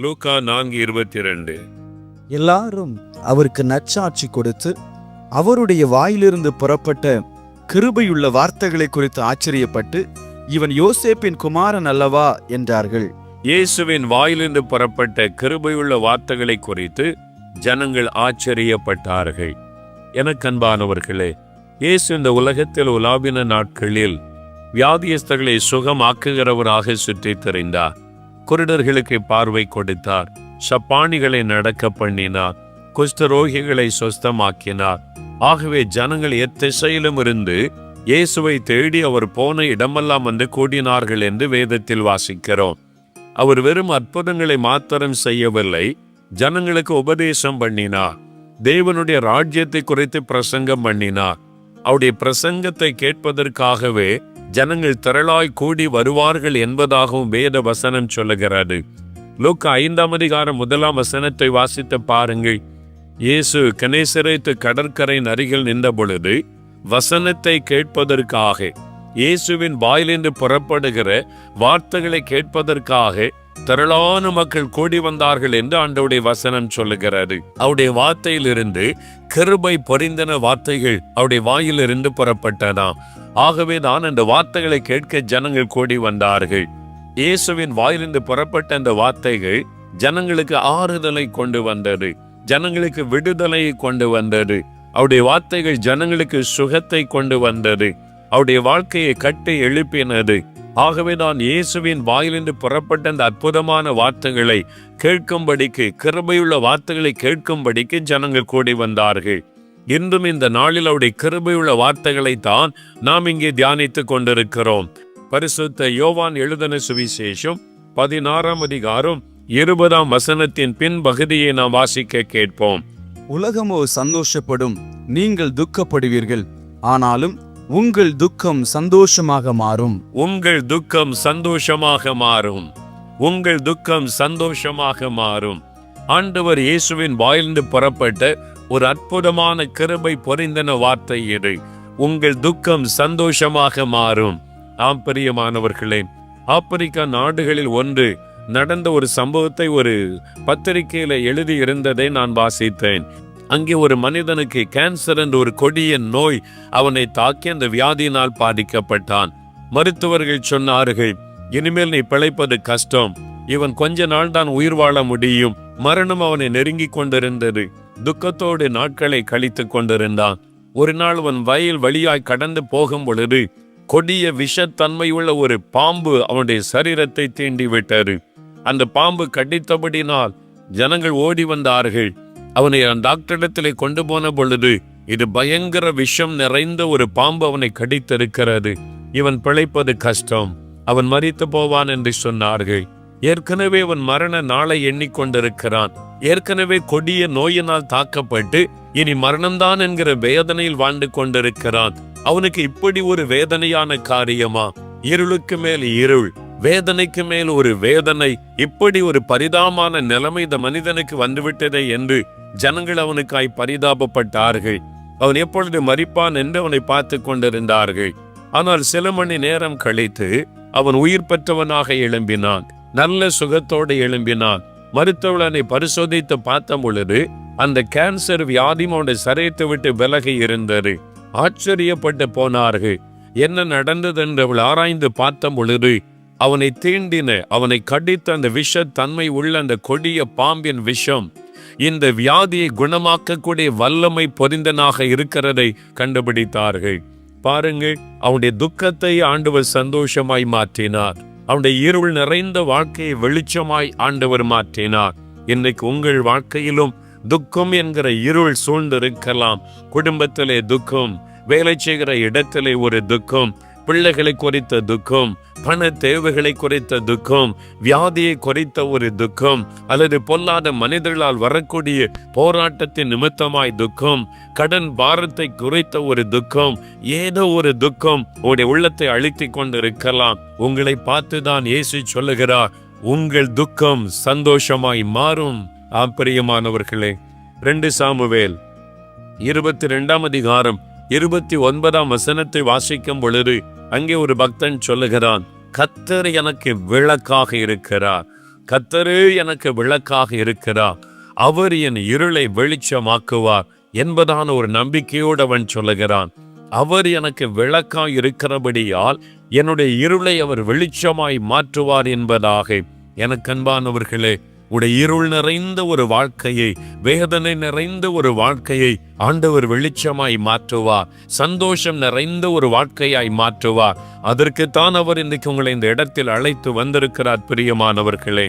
லூக்கா நான்கு இருபத்தி ரெண்டு எல்லாரும் அவருக்கு நற்சாட்சி கொடுத்து அவருடைய வாயிலிருந்து புறப்பட்ட கிருபையுள்ள வார்த்தைகளை குறித்து ஆச்சரியப்பட்டு இவன் யோசேப்பின் குமாரன் அல்லவா? என்றார்கள். இயேசுவின் வாயிலிருந்து புறப்பட்ட கிருபையுள்ள வார்த்தைகளை குறித்து ஜனங்கள் ஆச்சரியப்பட்டார்கள். எனக்கு அன்பானவர்களே இயேசு இந்த உலகத்தில் உலாவின நாட்களில் வியாதியஸ்தர்களை சுகமாக்குகிறவராக சுற்றித் திரிந்தார். குருடர்களுக்கு பார்வை கொடுத்தார். சப்பானிகளை நடக்க பண்ணினார். குஷ்டரோகிகளை சொஸ்தமாக்கினார். ஆகவே ஜனங்கள் எத்திசையிலும் இருந்து இயேசுவை தேடி அவர் போன இடமெல்லாம் வந்து கூடினார்கள் என்று வேதத்தில் வாசிக்கிறோம். அவர் வெறும் அற்புதங்களை மாத்திரம் செய்யவில்லை ஜனங்களுக்கு உபதேசம் பண்ணினார். தேவனுடைய ராஜ்யத்தை குறித்து பிரசங்கம் பண்ணினார். அவருடைய பிரசங்கத்தை கேட்பதற்காகவே ஜனங்கள் திரளாய் கூடி வருவார்கள் என்பதாகவும் வேத வசனம் சொல்லுகிறது. லோக்க ஐந்தாம் அதிகாரம் முதலாம் வசனத்தை வாசித்து பாருங்கள். இயேசு கணேசரைத்து கடற்கரையின் அருகில் நின்ற பொழுது வசனத்தை கேட்பதற்காக இயேசுவின் வாயிலிருந்து புறப்படுகிற வார்த்தைகளை கேட்பதற்காக திரளான மக்கள் கூடி வந்தார்கள் என்று ஆண்டவுடைய வசனம் சொல்லுகிறது. அவருடைய வார்த்தையிலிருந்து கிருபை பொரிந்தன வார்த்தைகள் அவருடைய வாயிலிருந்து புறப்பட்டதாம் ஆகவே தான் அந்த வார்த்தைகளை கேட்க ஜனங்கள் கூடி வந்தார்கள். இயேசுவின் வாயிலிருந்து புறப்பட்ட அந்த வார்த்தைகள் ஜனங்களுக்கு ஆறுதலை கொண்டு வந்தது. ஜனங்களுக்கு விடுதலையை கொண்டு வந்தது. அவருடைய வார்த்தைகள் ஜனங்களுக்கு சுகத்தை கொண்டு வந்தது. அவருடைய வாழ்க்கையை கட்டி எழுப்பினது. ஆகவே தான் இயேசுவின் வாயிலிருந்து புறப்பட்ட அந்த அற்புதமான வார்த்தைகளை கேட்கும்படிக்கு கிருபையுள்ள வார்த்தைகளை கேட்கும்படிக்கு ஜனங்கள் கூடி வந்தார்கள். இன்றும் இந்த நாளில் அவருடைய கிருபையுள்ள வார்த்தைகளை தான் நாம் இங்கே தியானித்துக் கொண்டிருக்கிறோம். பரிசுத்த யோவான் எழுதன சுவிசேஷம் பதினாறாம் அதிகாரம் இருபதாம் வசனத்தின் பின் பகுதியை நாம் வாசிக்க கேட்போம். உலகமோ சந்தோஷப்படும் நீங்கள் துக்கப்படுவீர்கள். ஆனாலும் உங்கள் துக்கம் சந்தோஷமாக மாறும். உங்கள் துக்கம் சந்தோஷமாக மாறும். உங்கள் துக்கம் சந்தோஷமாக மாறும். ஆண்டவர் இயேசுவின் வாயிலிருந்து புறப்பட்ட ஒரு அற்புதமான கிருபை பொரிந்தன வார்த்தை இது. உங்கள் துக்கம் சந்தோஷமாக மாறும். ஆம் பிரியமானவர்களே ஆப்பிரிக்கா நாடுகளில் ஒன்று நடந்த ஒரு சம்பவத்தை ஒரு பத்திரிகையில எழுதி இருந்ததை நான் வாசித்தேன். அங்கே ஒரு மனிதனுக்கு கேன்சர் என்ற ஒரு கொடிய நோய் அவனை தாக்கி அந்த வியாதியினால் பாதிக்கப்பட்டான். மருத்துவர்கள் சொன்னார்கள் இனிமேல் நீ பிழைப்பது கஷ்டம். இவன் கொஞ்ச நாள் தான் உயிர் வாழ முடியும். மரணம் அவனை நெருங்கி கொண்டிருந்தது. துக்கத்தோடு நாட்களை கழித்துக் கொண்டிருந்தான். ஒரு நாள் அவன் வயல் வழியாய் கடந்து போகும் பொழுது கொடிய விஷத்தன்மையுள்ள ஒரு பாம்பு அவனுடைய சரீரத்தை தீண்டி விட்டது அந்த பாம்பு கடித்தபடினால் ஜனங்கள் ஓடி வந்தார்கள். அவனை டாக்டரிடத்திலே கொண்டு போன பொழுது இது பயங்கர விஷம் நிறைந்த ஒரு பாம்பு அவனை கடித்திருக்கிறது. இவன் பிழைப்பது கஷ்டம். அவன் மறித்து போவான் என்று சொன்னார்கள். ஏற்கனவே அவன் மரண நாளை எண்ணிக்கொண்டிருக்கிறான். ஏற்கனவே கொடிய நோயினால் தாக்கப்பட்டு இனி மரணம்தான் என்கிற வேதனையில் வாழ்ந்து கொண்டிருக்கிறான். அவனுக்கு இப்படி ஒரு வேதனையான காரியமா? இருளுக்கு மேல் இருள். வேதனைக்கு மேல் ஒரு வேதனை இப்படி ஒரு பரிதாபமான நிலைமை இந்த மனிதனுக்கு வந்துவிட்டதே என்று ஜனங்கள் அவனுக்காய் பரிதாபப்பட்டார்கள். அவன் எப்பொழுது மறிப்பான் என்று அவனை பார்த்து கொண்டிருந்தார்கள். ஆனால் சில மணி நேரம் கழித்து அவன் உயிர் பெற்றவனாக எழும்பினான். நல்ல சுகத்தோடு எழும்பினான். மருத்துவனை பரிசோதித்து பார்த்த பொழுது அந்த கேன்சர் வியாதியும் அவனை சரைத்து விட்டு விலகி இருந்தது. ஆச்சரியப்பட்டு போனார்கள். என்ன நடந்தது என்று அவள் ஆராய்ந்து பார்த்த பொழுது அவனை தீண்டின அவனை கடித்த அந்த விஷத்தன்மை உள்ள அந்த கொடிய பாம்பின் விஷம் இந்த வியாதியை குணமாக்கக்கூடிய வல்லமை பொதிந்தனாக இருக்கிறதை கண்டுபிடித்தார்கள். பாருங்கள் அவனுடைய துக்கத்தை ஆண்டவர் சந்தோஷமாய் மாற்றினார். அவனுடைய இருள் நிறைந்த வாழ்க்கையை வெளிச்சமாய் ஆண்டவர் மாற்றினார். இன்னைக்கு உங்கள் வாழ்க்கையிலும் துக்கம் என்கிற இருள் சூழ்ந்திருக்கலாம். குடும்பத்திலே துக்கம் வேலை செய்கிற இடத்திலே ஒரு துக்கம் பிள்ளைகளை குறித்த துக்கம் பண தேவைகளை குறித்த துக்கம் வியாதியை குறித்த ஒரு துக்கம் அல்லது பொல்லாத மனிதர்களால் வரக்கூடிய போராட்டத்தின் நிமித்தமாய் துக்கம் கடன் பாரத்தை குறைத்த ஒரு துக்கம் ஏதோ ஒரு துக்கம் உடைய உள்ளத்தை அழித்து கொண்டு இருக்கலாம் உங்களை பார்த்துதான் இயேசு சொல்லுகிறார் உங்கள் துக்கம் சந்தோஷமாய் மாறும். ஆப்பிரியமானவர்களே ரெண்டு சாமுவேல் இருபத்தி ரெண்டாம் அதிகாரம் இருபத்தி ஒன்பதாம் வசனத்தை வாசிக்கும் பொழுது அங்கே ஒரு பக்தன் சொல்லுகிறான் கத்தர் எனக்கு விளக்காக இருக்கிறார். கத்தரே எனக்கு விளக்காக இருக்கிறார். அவர் என் இருளை வெளிச்சமாக்குவார் என்பதான ஒரு நம்பிக்கையோடு அவன் சொல்லுகிறான். அவர் எனக்கு விளக்காய் இருக்கிறபடியால் என்னுடைய இருளை அவர் வெளிச்சமாய் மாற்றுவார் என்பதாக. எனக்கு அன்பானவர்களே உடைய இருள் நிறைந்த ஒரு வாழ்க்கையை வேதனை நிறைந்த ஒரு வாழ்க்கையை ஆண்டவர் வெளிச்சமாய் மாற்றுவார். சந்தோஷம் நிறைந்த ஒரு வாழ்க்கையாய் மாற்றுவார். அதற்குத்தான் அவர் இன்றைக்கு உங்களை இந்த இடத்தில் அழைத்து வந்திருக்கிறார் பிரியமானவர்களே.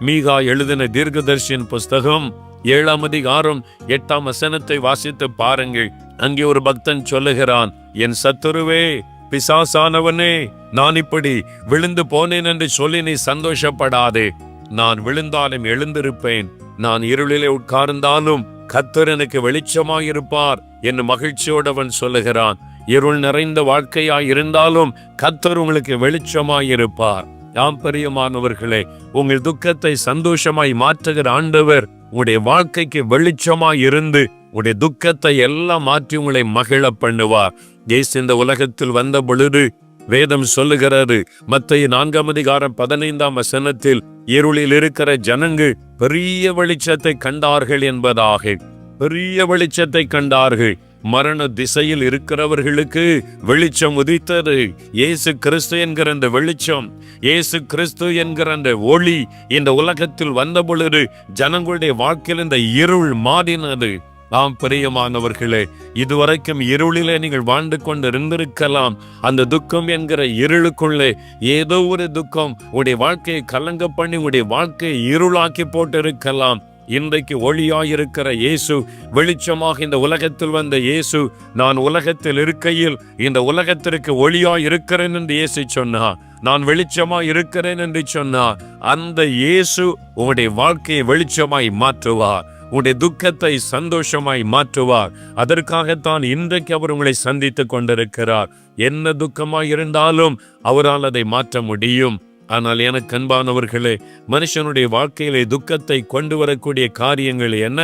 மீகா எழுதின தீர்க்கதர்ஷியின் புஸ்தகம் ஏழாம் அதிகாரம் எட்டாம் வசனத்தை வாசித்து பாருங்கள். அங்கே ஒரு பக்தன் சொல்லுகிறான் என் சத்துருவே பிசாசானவனே நான் இப்படி விழுந்து போனேன் என்று சொல்லி நீ சந்தோஷப்படாதே. நான் விழுந்தாலும் எழுந்திருப்பேன். நான் இருளிலே உட்கார்ந்தாலும் கத்தர் எனக்கு வெளிச்சமாயிருப்பார் என்று மகிழ்ச்சியோடு அவன் சொல்லுகிறான். இருள் நிறைந்த வாழ்க்கையாய் இருந்தாலும் கத்தர் உங்களுக்கு வெளிச்சமாயிருப்பார். யாம் பெரியமானவர்களே உங்கள் துக்கத்தை சந்தோஷமாய் மாற்றுகிற ஆண்டவர் உங்களுடைய வாழ்க்கைக்கு வெளிச்சமாய் இருந்து உடைய துக்கத்தை எல்லாம் மாற்றி உங்களை மகிழ பண்ணுவார். இயேசு இந்த உலகத்தில் வந்த பொழுது வேதம் சொல்லுகிறது. மத்திய நான்காம் அதிகாரம் பதினைந்தாம் வசனத்தில் இருளில் இருக்கிற ஜனங்கள் பெரிய வெளிச்சத்தை கண்டார்கள் என்பதாக. பெரிய வெளிச்சத்தை கண்டார்கள். மரண திசையில் இருக்கிறவர்களுக்கு வெளிச்சம் உதித்தது. இயேசு கிறிஸ்து என்கிற அந்த வெளிச்சம் இயேசு கிறிஸ்து என்கிற அந்த ஒளி இந்த உலகத்தில் வந்த பொழுது ஜனங்களுடைய வாழ்க்கையில் இந்த இருள் மாறினது. ஆம் பிரியமானவர்களே இதுவரைக்கும் இருளிலே நீங்கள் வாழ்ந்து கொண்டு இருந்திருக்கலாம் அந்த துக்கம் என்கிற இருளுக்குள்ளே ஏதோ ஒரு துக்கம் உடைய வாழ்க்கையை கலங்க பண்ணி உடைய வாழ்க்கையை இருளாக்கி போட்டு இருக்கலாம் இன்றைக்கு ஒளியாயிருக்கிற இயேசு வெளிச்சமாக இந்த உலகத்தில் வந்த இயேசு நான் உலகத்தில் இருக்கையில் இந்த உலகத்திற்கு ஒளியாய் இருக்கிறேன் என்று இயேசு சொன்னார் நான் வெளிச்சமா இருக்கிறேன் என்று சொன்னார் அந்த இயேசு உங்களுடைய வாழ்க்கையை வெளிச்சமாய் மாற்றுவார். உடைய துக்கத்தை சந்தோஷமாய் மாற்றுவார். அதற்காகத்தான் இன்றைக்கு அவர் உங்களை சந்தித்துக் கொண்டிருக்கிறார். என்ன துக்கமாய் இருந்தாலும் அவரால் அதை மாற்ற முடியும். ஆனால் எனக்கு அன்பானவர்களே மனுஷனுடைய வாழ்க்கையிலே துக்கத்தை கொண்டு வரக்கூடிய காரியங்கள் என்ன?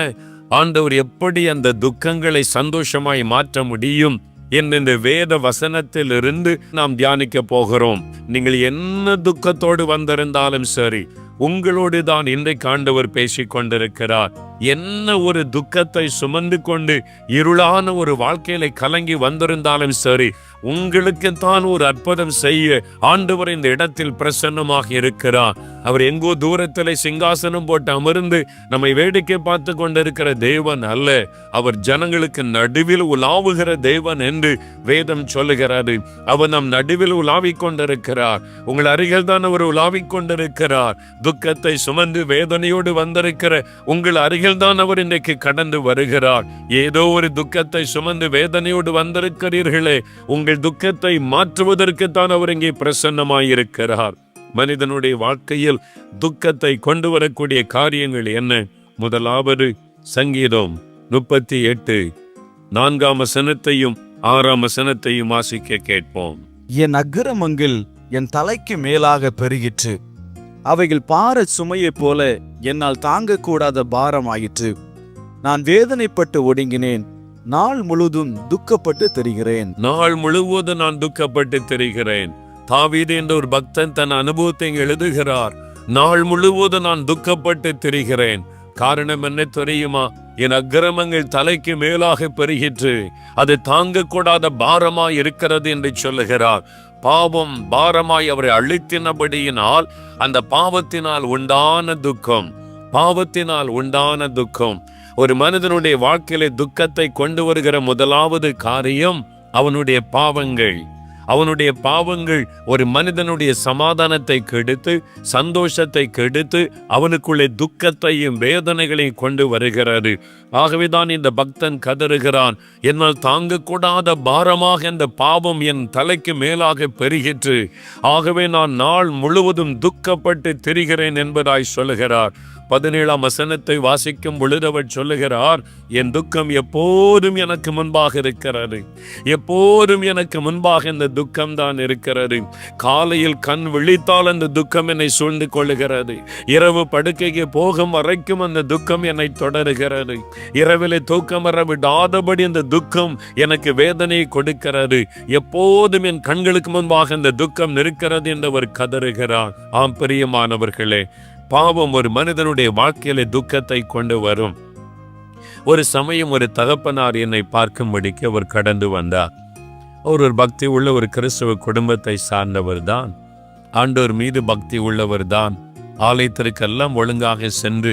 ஆண்டவர் எப்படி அந்த துக்கங்களை சந்தோஷமாய் மாற்ற முடியும்? என்று இந்த வேத வசனத்திலிருந்து நாம் தியானிக்க போகிறோம். நீங்கள் என்ன துக்கத்தோடு வந்திருந்தாலும் சரி உங்களோடு தான் இன்றைக்கு ஆண்டவர் பேசிக் கொண்டிருக்கிறார் என்ன ஒரு துக்கத்தை சுமந்து கொண்டு இருளான ஒரு வாழ்க்கையில கலங்கி வந்திருந்தாலும் சரி உங்களுக்கு தான் ஒரு அற்புதம் செய்ய ஆண்டவர் இந்த இடத்தில் பிரசன்னமாக இருக்கிறார். அவர் எங்கோ தூரத்தில் சிங்காசனம் போட்டு அமர்ந்து நம்மை வேடிக்கை பார்த்து கொண்டிருக்கிற தேவன் அல்ல. அவர் ஜனங்களுக்கு நடுவில் உலாவுகிற தேவன் என்று வேதம் சொல்லுகிறாரு அவர் நம் நடுவில் உலாவிக் கொண்டிருக்கிறார். உங்கள் அருகில் தான் அவர் உலாவிக் கொண்டிருக்கிறார். துக்கத்தை சுமந்து வேதனையோடு வந்திருக்கிற உங்கள் அருகில் தான் அவர் இன்றைக்கு கடந்து வருகிறார். ஏதோ ஒரு துக்கத்தை சுமந்து வேதனையோடு வந்திருக்கிறீர்களே. உங்கள் துக்கத்தை மாற்றுவதற்குத்தான் அவர் இங்கே பிரசன்னமாயிருக்கிறார். மனிதனுடைய வாழ்க்கையில் துக்கத்தை கொண்டு வரக்கூடிய காரியங்கள் என்ன? முதலாவது சங்கீதம் முப்பத்தி எட்டு. நான்காம் வசனத்தையும் ஆறாம் வசனத்தையும் வாசிக்க கேட்போம். என் அக்கிரமங்கள் என் தலைக்கு மேலாக பெருகிற்று. அவைகள் பார சுமையைப் போல என்னால் தாங்கக்கூடாத பாரமாயிற்று. நான் வேதனைப்பட்டு ஒடுங்கினேன். நாள் முழுதும் துக்கப்பட்டு தெரிகிறேன். நாள் முழுவதும் நான் துக்கப்பட்டு தெரிகிறேன். தாவீது என்ற ஒரு பக்தன் தன் அனுபவத்தை எழுதுகிறார். நாள் முழுவதும் நான் துக்கப்பட்டு தெரிகிறேன். காரணம் என்ன தெரியுமா? என் அக்கிரமங்கள் தலைக்கு மேலாக பெருகிற்று. அது தாங்கக்கூடாத பாரமாய் இருக்கிறது என்று சொல்லுகிறார். பாவம் பாரமாய் அவரை அழுத்தினபடியினால் அந்த பாவத்தினால் உண்டான துக்கம். பாவத்தினால் உண்டான துக்கம். ஒரு மனிதனுடைய வாழ்க்கையில துக்கத்தை கொண்டு வருகிற முதலாவது காரியம் அவனுடைய பாவங்கள். அவனுடைய பாவங்கள் ஒரு மனிதனுடைய சமாதானத்தை கெடுத்து சந்தோஷத்தை கெடுத்து அவனுக்குள்ளே துக்கத்தையும் வேதனைகளையும் கொண்டு வருகிறது. ஆகவேதான் இந்த பக்தன் கதறுகிறான். என்னால் தாங்கக்கூடாத பாரமாக இந்த பாவம் என் தலைக்கு மேலாக பெருகிற்று. ஆகவே நான் நாள் முழுவதும் துக்கப்பட்டு திரிகிறேன் என்பதாய் சொல்லுகிறார் பதினேழாம் வசனத்தை வாசிக்கும் பொழுது அவர் சொல்லுகிறார் என் துக்கம் எப்போதும் எனக்கு முன்பாக இருக்கிறது. எப்போதும் எனக்கு முன்பாக இந்த துக்கம் தான் இருக்கிறது. காலையில் கண் விழித்தால் அந்த துக்கம் என்னை சூழ்ந்து கொள்ளுகிறது. இரவு படுக்கைக்கு போகும் வரைக்கும் அந்த துக்கம் என்னை தொடருகிறது. இரவிலே தூக்கம் வர விடாதபடி அந்த துக்கம் எனக்கு வேதனையை கொடுக்கிறது. எப்போதும் என் கண்களுக்கு முன்பாக இந்த துக்கம் நிற்கிறது என்று அவர் கதறுகிறார். ஆம் பிரியமானவர்களே பாவம் ஒரு மனிதனுடைய வாழ்க்கையில துக்கத்தை கொண்டு வரும். ஒரு சமயம் ஒரு தகப்பனார் என்னை பார்க்கும்படிக்கு அவர் கடந்து வந்தார். அவர் ஒரு பக்தி உள்ள ஒரு கிறிஸ்தவ குடும்பத்தை சார்ந்தவர் தான் ஆண்டோர் மீது பக்தி உள்ளவர் தான் ஆலயத்திற்கெல்லாம் ஒழுங்காக சென்று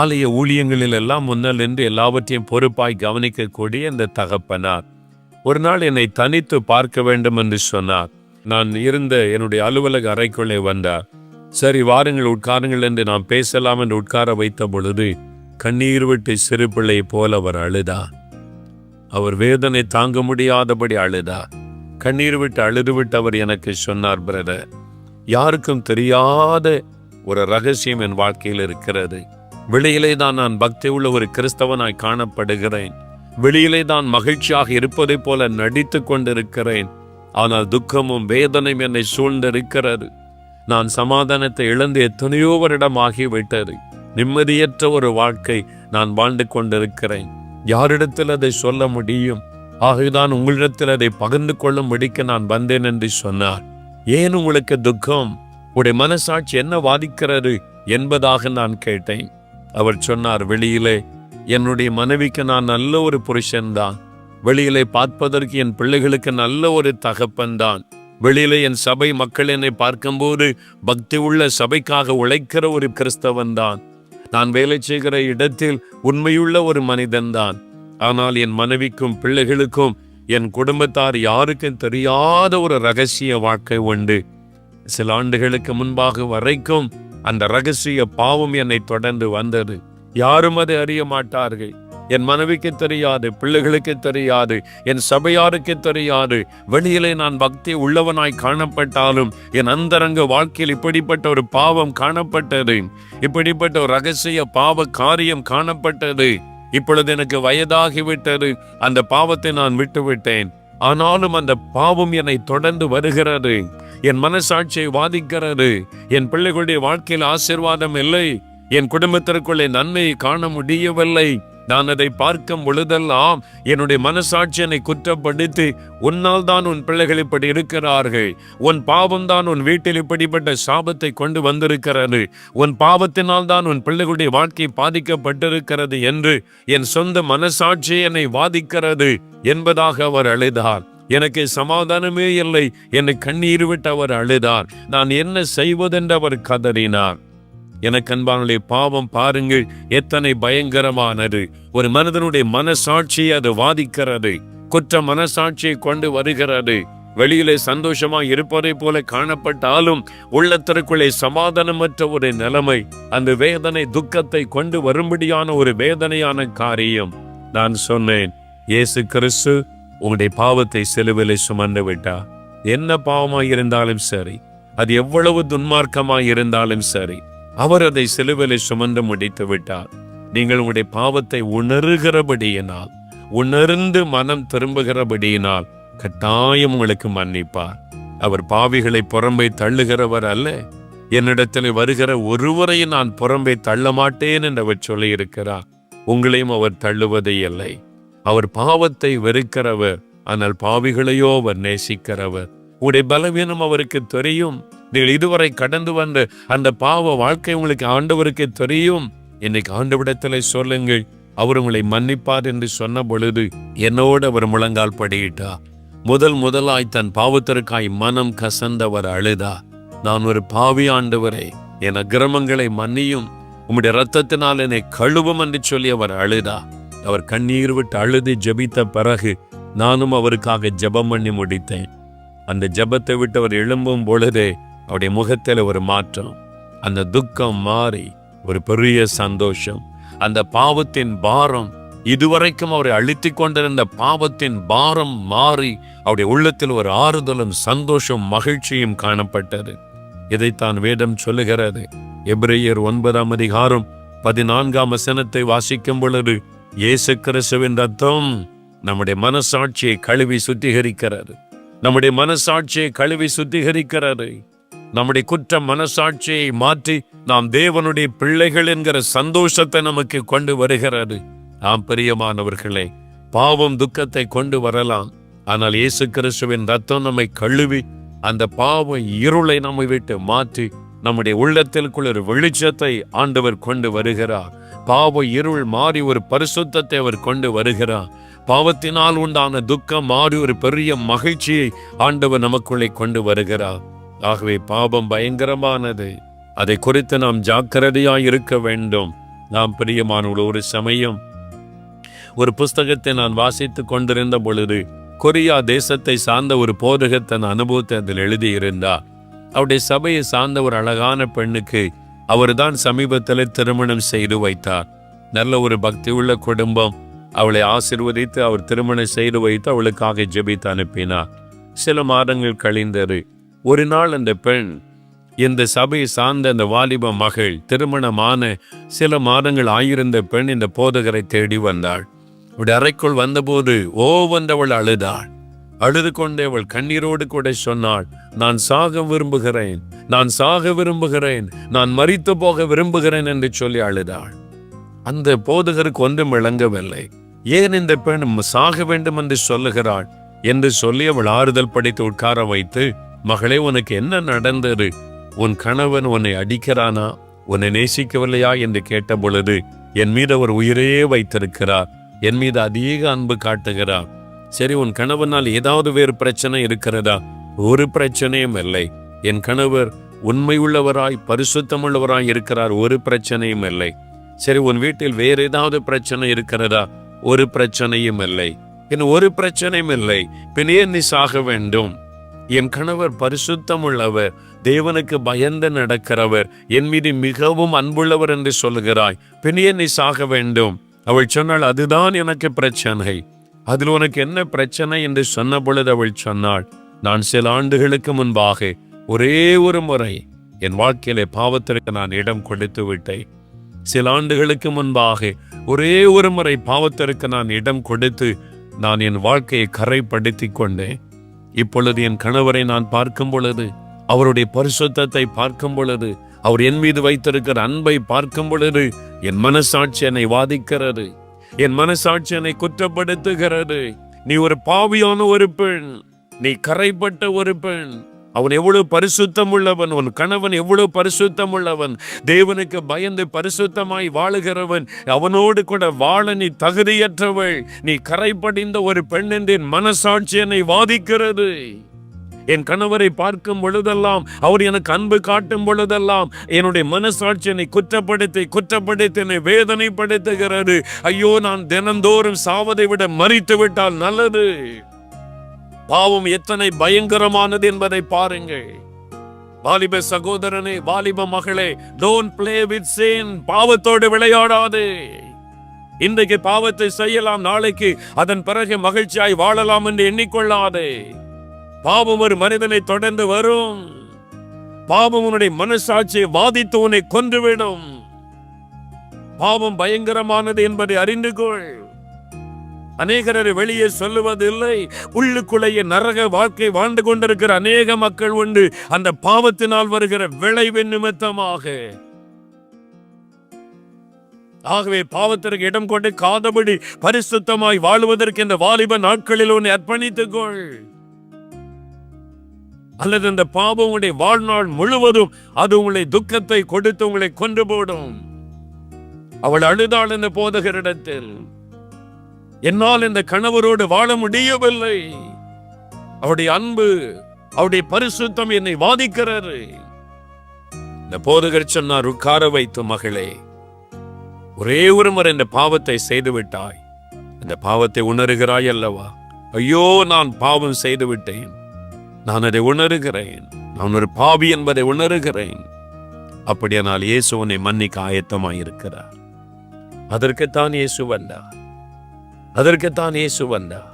ஆலய ஊழியங்களில் எல்லாம் முன்னல் என்று எல்லாவற்றையும் பொறுப்பாய் கவனிக்கக்கூடிய அந்த தகப்பனார். ஒரு நாள் என்னை தனித்து பார்க்க வேண்டும் என்று சொன்னார். நான் இருந்த என்னுடைய அலுவலக அறைக்குள்ளே வந்தார். சரி வாருங்கள் உட்காருங்கள் என்று நாம் பேசலாம் என்று உட்கார வைத்த பொழுது கண்ணீர் விட்டு சிறு பிள்ளை போல அவர் அழுதா. அவர் வேதனை தாங்க முடியாதபடி அழுதா. கண்ணீர் விட்டு அழுதுவிட்டு அவர் எனக்கு சொன்னார் பிரதர் யாருக்கும் தெரியாத ஒரு ரகசியம் என் வாழ்க்கையில் இருக்கிறது. வெளியிலே தான் நான் பக்தி உள்ள ஒரு கிறிஸ்தவனாய் காணப்படுகிறேன். வெளியிலே தான் மகிழ்ச்சியாக இருப்பதைப் போல நடித்து கொண்டிருக்கிறேன். ஆனால் துக்கமும் வேதனையும் என்னை சூழ்ந்திருக்கிறது. நான் சமாதானத்தை இழந்து எத்தனையோ வருடம் ஆகிவிட்டது நிம்மதியற்ற ஒரு வாழ்க்கை நான் வாழ்ந்து கொண்டிருக்கிறேன். யாரிடத்தில் அதை சொல்ல முடியும்? ஆகதான் உங்களிடத்தில் அதை பகிர்ந்து கொள்ளும்படிக்கு நான் வந்தேன் என்று சொன்னார். ஏன் உங்களுக்கு துக்கம்? உடைய மனசாட்சி என்ன வாதிக்கிறது என்பதாக நான் கேட்டேன். அவர் சொன்னார் வெளியிலே என்னுடைய மனைவிக்கு நான் நல்ல ஒரு புருஷன்தான். வெளியிலே பார்ப்பதற்கு என் பிள்ளைகளுக்கு நல்ல ஒரு தகப்பன்தான். வெளியிலே என் சபை மக்கள் என்னை பார்க்கும்போது பக்தி உள்ள சபைக்காக உழைக்கிற ஒரு கிறிஸ்தவன் தான். நான் வேலை செய்கிற இடத்தில் உண்மையுள்ள ஒரு மனிதன்தான் ஆனால் என் மனைவிக்கும் பிள்ளைகளுக்கும் என் குடும்பத்தார் யாருக்கும் தெரியாத ஒரு ரகசிய வாழ்க்கை உண்டு. சில ஆண்டுகளுக்கு முன்பாக வரைக்கும் அந்த ரகசிய பாவம் என்னை தொடர்ந்து வந்தது. யாரும் அதை அறிய மாட்டார்கள். என் மனைவிக்கு தெரியாது பிள்ளைகளுக்கு தெரியாது என் சபையாருக்கு தெரியாது. வெளியிலே நான் பக்தி உள்ளவனாய் காணப்பட்டாலும் என் அந்தரங்க வாழ்க்கையில் இப்படிப்பட்ட ஒரு பாவம் காணப்பட்டது. இப்படிப்பட்ட ஒரு ரகசிய பாவ காரியம் காணப்பட்டது. இப்பொழுது எனக்கு வயதாகிவிட்டது. அந்த பாவத்தை நான் விட்டுவிட்டேன். ஆனாலும் அந்த பாவம் என்னை தொடர்ந்து வருகிறது. என் மனசாட்சியை வாதிக்கிறது. என் பிள்ளைகளுடைய வாழ்க்கையில் ஆசீர்வாதம் இல்லை. என் குடும்பத்திற்குள்ளே நன்மையை காண முடியவில்லை. நான் அதை பார்க்கும் பொழுதெல்லாம் என்னுடைய மனசாட்சி என்னை குற்றப்படுத்தி உன்னால் தான் உன் பிள்ளைகள் இப்படி இருக்கிறார்கள். உன் பாவம் தான் உன் வீட்டில் இப்படிப்பட்ட சாபத்தை கொண்டு வந்திருக்கிறது. உன் பாவத்தினால் தான் உன் பிள்ளைகளுடைய வாழ்க்கை பாதிக்கப்பட்டிருக்கிறது என்று என் சொந்த மனசாட்சி என்னை வாதிக்கிறது என்பதாக அவர் அழுதார். எனக்கு சமாதானமே இல்லை என்னை கண்ணீர் விட்டு அவர் அழுதார். நான் என்ன செய்வதென்று அவர் கதறினார். எனக்கு அன்பானுடைய பாவம் பாருங்கள். எத்தனை பயங்கரமானது. ஒரு மனிதனுடைய மனசாட்சியை அது வாதிக்கிறது. குற்ற மனசாட்சியை கொண்டு வருகிறது. வெளியிலே சந்தோஷமா இருப்பதை போல காணப்பட்டாலும் உள்ளத்திற்குள்ளே சமாதானமற்ற ஒரு நிலைமை அந்த வேதனை துக்கத்தை கொண்டு வரும்படியான ஒரு வேதனையான காரியம். நான் சொன்னேன் இயேசு கிறிஸ்து உங்களுடைய பாவத்தை சிலுவிலை சுமந்து விட்டா என்ன பாவமாய் இருந்தாலும் சரி அது எவ்வளவு துன்மார்க்கமாய் இருந்தாலும் சரி அவர் அதை சிலுவிலை சுமந்து முடித்து விட்டார் நீங்கள் உங்களுடைய பாவத்தை உணர்கிறபடியினால் உணர்ந்து மனம் திரும்புகிறபடியினால் கட்டாயம் உங்களுக்கு மன்னிப்பார். அவர் பாவிகளை புறம்பை தள்ளுகிறவர் அல்ல. என்னிடத்தில் வருகிற ஒருவரையும் நான் புறம்பை தள்ள மாட்டேன் என்று அவர் சொல்லியிருக்கிறார். உங்களையும் அவர் தள்ளுவதே இல்லை. அவர் பாவத்தை வெறுக்கிறவர் ஆனால் பாவிகளையோ அவர் நேசிக்கிறவர். உடைய பலவீனம் அவருக்கு தெரியும். நீங்கள் இதுவரை கடந்து வந்த அந்த பாவ வாழ்க்கை உங்களுக்கு ஆண்டவருக்கு தெரியும். இன்னைக்கு ஆண்டவிடத்தில் சொல்லுங்கள் அவர் உங்களை மன்னிப்பார் என்று சொன்ன பொழுது என்னோடு அவர் முழங்கால் படியிட்டா. முதல் முதலாய் தன் பாவத்திற்காய் மனம் கசந்தவர் அழுதா. நான் ஒரு பாவி ஆண்டவரே என் அக்கிரமங்களை மன்னியும். உம்முடைய ரத்தத்தினால் என்னை கழுவும் என்று சொல்லி அவர் அழுதா. அவர் கண்ணீர் விட்டு அழுது ஜெபித்த பிறகு நானும் அவருக்காக ஜெபம் பண்ணி முடித்தேன். அந்த ஜெபத்தை விட்டு அவர் எழும்பும் பொழுதே அவருடைய முகத்தில் ஒரு மாற்றம். அந்த துக்கம் மாறி ஒரு பெரிய சந்தோஷம். அந்த பாவத்தின் பாரம் இதுவரைக்கும் அவரை அழித்துக் கொண்டிருந்த பாவத்தின் பாரம் மாறி அவருடைய உள்ளத்தில் ஒரு ஆறுதலும் சந்தோஷம் மகிழ்ச்சியும் காணப்பட்டது. இதைத்தான் வேதம் சொல்லுகிறது. எப்ரேயர் ஒன்பதாம் அதிகாரம் பதினான்காம் வசனத்தை வாசிக்கும் பொழுது இயேசு கிறிஸ்துவின் ரத்தம் நம்முடைய மனசாட்சியை கழுவி சுத்திகரிக்கிறது. நம்முடைய மனசாட்சியை கழுவி சுத்திகரிக்கிறது. நம்முடைய குற்ற மனசாட்சியை மாற்றி நாம் தேவனுடைய பிள்ளைகள் என்கிற சந்தோஷத்தை நமக்கு கொண்டு வருகிறது. நாம் பிரியமானவர்களே பாவம் துக்கத்தை கொண்டு வரலாம். ஆனால் இயேசு கிறிஸ்துவின் ரத்தம் நம்மை கழுவி அந்த பாவ இருளை நம்மை விட்டு மாற்றி நம்முடைய உள்ளத்திற்குள் ஒரு வெளிச்சத்தை ஆண்டவர் கொண்டு வருகிறார். பாவ இருள் மாறி ஒரு பரிசுத்தத்தை அவர் கொண்டு வருகிறார். பாவத்தினால் உண்டான துக்கம் மாறி ஒரு பெரிய மகிழ்ச்சியை ஆண்டவர் நமக்குள்ளே கொண்டு வருகிறார். ஆகவே பாபம் பயங்கரமானது. அதை குறித்து நாம் ஜாக்கிரதையாய் இருக்க வேண்டும். நாம் பிரியமான ஒரு சமயம். ஒரு புஸ்தகத்தை நான் வாசித்துக் கொண்டிருந்த பொழுது கொரியா தேசத்தை சார்ந்த ஒரு போதகர் தன் அனுபவத்தை அதில் எழுதியிருந்தார் அவருடைய சபையை சார்ந்த ஒரு அழகான பெண்ணுக்கு அவர்தான் சமீபத்தில் திருமணம் செய்து வைத்தார். நல்ல ஒரு பக்தி உள்ள குடும்பம். அவளை ஆசிர்வதித்து அவர் திருமணம் செய்து வைத்து அவளுக்காக ஜெபித்து அனுப்பினார். சில மாதங்கள் கழிந்தது ஒரு நாள் அந்த பெண் இந்த சபையை சார்ந்த அந்த வாலிப மகள் திருமணமான சில மாதங்கள் ஆயிருந்த பெண் இந்த போதகரை தேடி வந்தாள். அவருடைய அறைக்குள் வந்தபோது ஓ வந்தவள் அழுதாள். அழுது கொண்டே அவள் கண்ணீரோடு கூட சொன்னாள் நான் சாக விரும்புகிறேன் நான் சாக விரும்புகிறேன் நான் மறித்து போக விரும்புகிறேன் என்று சொல்லி அழுதாள். அந்த போதகருக்கு ஒன்றும் விளங்கவில்லை. ஏன் இந்த பெண் சாக வேண்டும் என்று சொல்லுகிறாள்? என்று சொல்லி அவள் ஆறுதல் படித்து உட்கார வைத்து மகளே உனக்கு என்ன நடந்தது? உன் கணவன் உன்னை அடிக்கிறானா? உன்னை நேசிக்கவில்லையா? என்று கேட்ட பொழுது என் மீது அவர் உயிரையே வைத்திருக்கிறார். என் மீது அதிக அன்பு காட்டுகிறார். சரி உன் கணவனால் ஏதாவது வேறு பிரச்சனை இருக்கிறதா? ஒரு பிரச்சனையும் இல்லை. என் கணவர் உண்மை உள்ளவராய் பரிசுத்தமுள்ளவராய் இருக்கிறார். ஒரு பிரச்சனையும் இல்லை. சரி உன் வீட்டில் வேறு ஏதாவது பிரச்சனை இருக்கிறதா? ஒரு பிரச்சனையும் இல்லை. பின் ஒரு பிரச்சனையும் இல்லை. பின் ஏன் நீ சாக வேண்டும்? என் கணவர் பரிசுத்தம் உள்ளவர் தேவனுக்கு பயந்து நடக்கிறவர் என் மீது மிகவும் அன்புள்ளவர் என்று சொல்லுகிறாய். பின் நீ சாக வேண்டும். அவள் சொன்னாள் அதுதான் எனக்கு பிரச்சனை. அதில் உனக்கு என்ன பிரச்சனை? என்று சொன்ன பொழுது அவள் சொன்னாள் நான் சில ஆண்டுகளுக்கு முன்பாக ஒரே ஒரு முறை என் வாழ்க்கையிலே பாவத்திற்கு நான் இடம் கொடுத்து விட்டேன். சில ஆண்டுகளுக்கு முன்பாக ஒரே ஒரு முறை பாவத்திற்கு நான் இடம் கொடுத்து நான் என் வாழ்க்கையை கரைப்படுத்தி கொண்டேன். இப்பொழுது என் கணவரை நான் பார்க்கும் பொழுது அவருடைய பரிசுத்தத்தை பார்க்கும் பொழுது அவர் என் மீது வைத்திருக்கிற அன்பை பார்க்கும் பொழுது என் மனசாட்சி என்னை வாதிக்கிறது. என் மனசாட்சி என்னை குற்றப்படுத்துகிறது. நீ ஒரு பாவியான ஒரு பெண். நீ கரைப்பட்ட ஒரு பெண். அவன் எவ்வளவு பரிசுத்தம் உள்ளவன் உன் கணவன் எவ்வளவு பரிசுத்தம் உள்ளவன் தேவனுக்கு பயந்து பரிசுத்தமாய் வாழுகிறவன் அவனோடு கூட வாழ நீ தகுதியற்றவள். நீ கரைப்படிந்த ஒரு பெண் என்று என் மனசாட்சி என்னை வாதிக்கிறது. என் கணவரை பார்க்கும் பொழுதெல்லாம் அவர் எனக்கு அன்பு காட்டும் பொழுதெல்லாம் என்னுடைய மனசாட்சி என்னை குற்றப்படுத்தி குற்றப்படுத்தி என்னை வேதனைப்படுத்துகிறது. ஐயோ நான் தினந்தோறும் சாவதை விட மறித்து விட்டால் நல்லது. பாவம் எத்தனை பயங்கரமானது என்பதை பாருங்கள். வாலிப சகோதரனே வாலிப மகளே டோன்ட் பிளே வித் சேன் பாவத்தோடு விளையாடாதே. இன்றைக்கு பாவத்தை செய்யலாம் நாளைக்கு அதன் பிறகு மகிழ்ச்சியாய் வாழலாம் என்று எண்ணிக்கொள்ளாதே. பாவம் ஒரு மனிதனை தொடர்ந்து வரும். பாவம் உன்னுடைய மனசாட்சியை பாதித்து உன்னை கொன்றுவிடும். பாவம் பயங்கரமானது என்பதை அறிந்து கொள். அநேகர் வெளியே சொல்லுவதில்லை. உள்ளுக்குள்ளேயே நரக வாழ்க்கை வாழ்ந்து கொண்டிருக்கிற அநேக மக்கள் உண்டு. அந்த பாவத்தினால் வருகிற விளைவின் நிமித்தமாக. ஆகவே பாவத்திற்கு இடம் கொண்டு காதபடி பரிசுத்தமாய் வாழுவதற்கு இந்த வாலிப நாட்களில் உன்னை அர்ப்பணித்துக்கொள் அல்லது இந்த பாவம் உடைய வாழ்நாள் முழுவதும் அது உங்களை துக்கத்தை கொடுத்து உங்களை கொண்டு போடும். அவள் அழுதாள் இந்த போதகரிடத்தில். என்னால் இந்த கணவரோடு வாழ முடியவில்லை. அவருடைய அன்பு அவருடைய பரிசுத்தம் என்னை வாதிக்கிறாரு இந்த போதகர் சொன்னார் உட்கார வைத்து மகளே ஒரே ஒரு முறை இந்த பாவத்தை செய்து விட்டாய் இந்த பாவத்தை உணர்கிறாய் அல்லவா? ஐயோ நான் பாவம் செய்து விட்டேன் நான் அதை உணர்கிறேன். நான் ஒரு பாவி என்பதை உணர்கிறேன். அப்படியானால் இயேசுவனை மன்னிக்க ஆயத்தமாயிருக்கிறார். அதற்குத்தான் இயேசு வந்தார். அதற்குத்தான் இயேசு வந்தார்.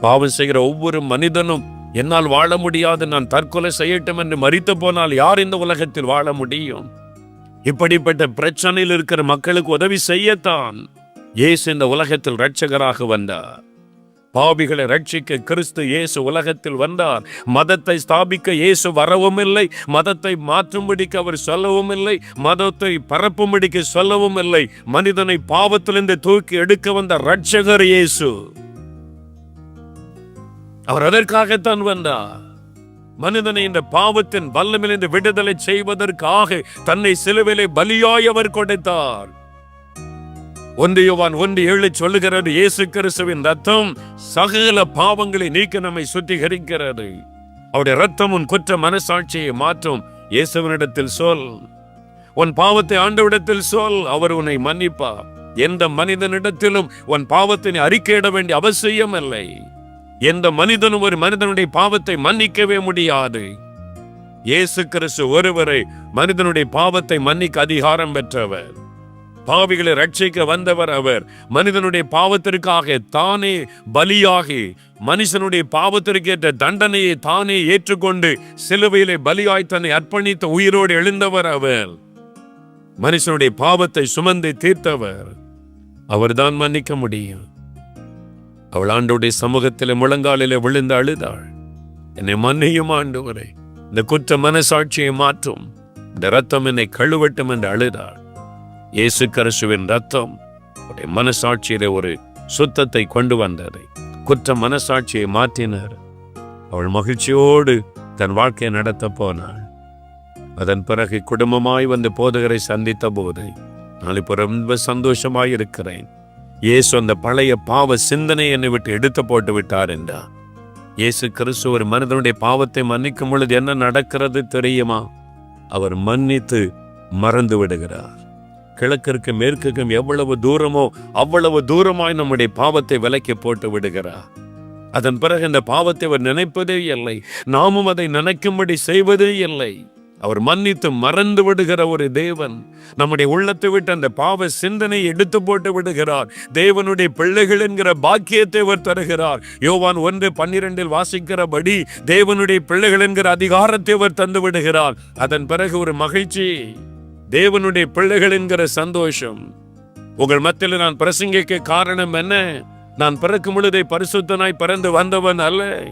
பாவம் செய்கிற ஒவ்வொரு மனிதனும் என்னால் வாழ முடியாது நான் தற்கொலை செய்யட்டும் என்று மறித்து போனால் யார் இந்த உலகத்தில் வாழ முடியும்? இப்படிப்பட்ட பிரச்சனையில் இருக்கிற மக்களுக்கு உதவி செய்யத்தான் இயேசு இந்த உலகத்தில் இரட்சகராக வந்தார். பாவிகளை ரட்சிக்க கிறிஸ்து இயேசு உலகத்தில் வந்தார். மதத்தை ஸ்தாபிக்க இயேசு வரவும் இல்லை மதத்தை மாற்றும்படிக்கு அவர் சொல்லவும் இல்லை மதத்தை பரப்பும்படிக்கு சொல்லவும் இல்லை மனிதனை பாவத்திலிருந்து தூக்கி எடுக்க வந்த ரட்சகர் இயேசு. அவர் அதற்காகத்தான் வந்தார்? மனிதனை இந்த பாவத்தின் வல்லமிலிருந்து விடுதலை செய்வதற்காக தன்னை சிலுவிலை பலியாய் அவர் கொடுத்தார். ஒன்று யோவான் ஒன்று ஏழு சொல்லுகிறது இயேசு கிறிஸ்துவின் ரத்தம் சகல பாவங்களை நீக்க நம்மை சுத்திகரிக்கிறது. அவருடைய ரத்தம் உன் குற்ற மனசாட்சியை மாற்றும். இயேசுவனிடத்தில் சொல். உன் பாவத்தை ஆண்டவிடத்தில் சொல். அவர் உன்னை மன்னிப்பார். எந்த மனிதனிடத்திலும் உன் பாவத்தினை அறிக்கையிட வேண்டிய அவசியம் இல்லை. எந்த மனிதனும் ஒரு மனிதனுடைய பாவத்தை மன்னிக்கவே முடியாது. இயேசு கிறிஸ்து ஒருவரை மனிதனுடைய பாவத்தை மன்னிக்க அதிகாரம் பெற்றவர். பாவிகளை ரட்சிக்க வந்தவர் அவர். மனிதனுடைய பாவத்திற்காக தானே பலியாகி மனுஷனுடைய பாவத்திற்கேற்ற தண்டனையை தானே ஏற்றுக்கொண்டு சிலுவையிலே பலியாய் தன்னை அர்ப்பணித்த உயிரோடு எழுந்தவர் அவர். மனுஷனுடைய பாவத்தை சுமந்து தீர்த்தவர். அவர்தான் மன்னிக்க முடியும். அவள் ஆண்டோடைய சமூகத்தில் முழங்காலிலே விழுந்து அழுதாள். என்னை மன்னியும் ஆண்டவரே இந்த குற்ற மனசாட்சியை மாற்றும். இந்த ரத்தம் என்னை கழுவட்டும் என்று அழுதாள். இயேசு கிறிஸ்துவின் ரத்தம் உடைய மனசாட்சியில ஒரு சுத்தத்தை கொண்டு வந்தது. குற்ற மனசாட்சியை மாற்றினார். அவள் மகிழ்ச்சியோடு தன் வாழ்க்கையை நடத்த போனாள். அதன் பிறகு குடும்பமாய் வந்து போதகரை சந்தித்த போது நான் இப்போ ரொம்ப சந்தோஷமாய் இருக்கிறேன். இயேசு அந்த பழைய பாவ சிந்தனை என்னை விட்டு எடுத்து போட்டு விட்டார் என்றா. இயேசு கிறிஸ்து ஒரு மனிதனுடைய பாவத்தை மன்னிக்கும் பொழுது என்ன நடக்கிறது தெரியுமா? அவர் மன்னித்து மறந்து விடுகிறார். கிழக்கிற்கு மேற்குக்கும் எவ்வளவு தூரமோ அவ்வளவு தூரமாய் நம்முடைய பாவத்தை விலக்கி போட்டு விடுகிறார். அதன் பிறகு இந்த பாவத்தை அவர் நினைப்பதே இல்லை. நாமும் அதை நினைக்கும்படி செய்வதே இல்லை. அவர் மன்னித்து மறந்து விடுகிற ஒரு தேவன் நம்முடைய உள்ளத்தை விட்டு அந்த பாவ சிந்தனை எடுத்து போட்டு விடுகிறார். தேவனுடைய பிள்ளைகள் என்கிற பாக்கியத்தை அவர் தருகிறார். யோவான் ஒன்று பன்னிரெண்டில் வாசிக்கிறபடி தேவனுடைய பிள்ளைகள் என்கிற அதிகாரத்தை அவர் தந்து விடுகிறார். அதன் பிறகு ஒரு மகிழ்ச்சி. தேவனுடைய பிள்ளைகள் என்கிற சந்தோஷம். உங்கள் மத்தியில் நான் பிரசங்கிக்க காரணம் என்ன? நான் பிறக்கும் பொழுதே பரிசுத்தனாய் பிறந்து வந்தவன் அல்ல.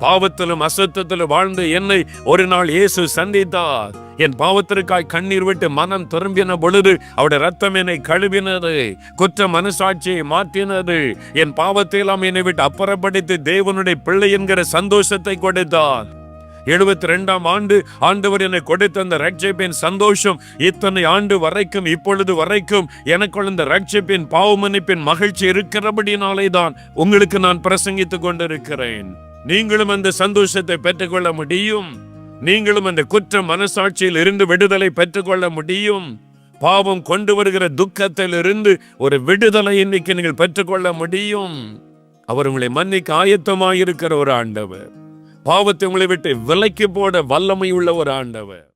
பாவத்திலும் அசுத்தத்திலும் வாழ்ந்த என்னை ஒரு நாள் இயேசு சந்தித்தார். என் பாவத்திற்காய் கண்ணீர் விட்டு மனம் திரும்பின பொழுது அவருடைய ரத்தம் என்னை கழுவினது குற்ற மனசாட்சியை மாற்றினது. என் பாவத்தை எல்லாம் என்னை விட்டு அப்புறப்படுத்தி தேவனுடைய பிள்ளை என்கிற சந்தோஷத்தை கொடுத்தார். எழுபத்தி ரெண்டாம் ஆண்டு ஆண்டவர் என்னை கொடுத்த அந்த ரட்சிப்பின் சந்தோஷம் இத்தனை ஆண்டு வரைக்கும் இப்பொழுது வரைக்கும் எனக்குள் இந்த ரட்சிப்பின் பாவமன்னிப்பின் மகிழ்ச்சி இருக்கிறபடினாலே தான் உங்களுக்கு நான் பிரசங்கித்துக் கொண்டிருக்கிறேன். நீங்களும் அந்த சந்தோஷத்தை பெற்றுக்கொள்ள முடியும். நீங்களும் அந்த குற்ற மனசாட்சியில் இருந்து விடுதலை பெற்றுக்கொள்ள முடியும். பாவம் கொண்டு வருகிற துக்கத்தில் இருந்து ஒரு விடுதலை இன்னைக்கு நீங்கள் பெற்றுக்கொள்ள முடியும். அவர் உங்களை மன்னிக்க ஆயத்தமாயிருக்கிற ஒரு ஆண்டவர். பாவத்தை உங்களை விட்டு விலைக்கு போட வல்லமை உள்ள ஒரு ஆண்டவர்.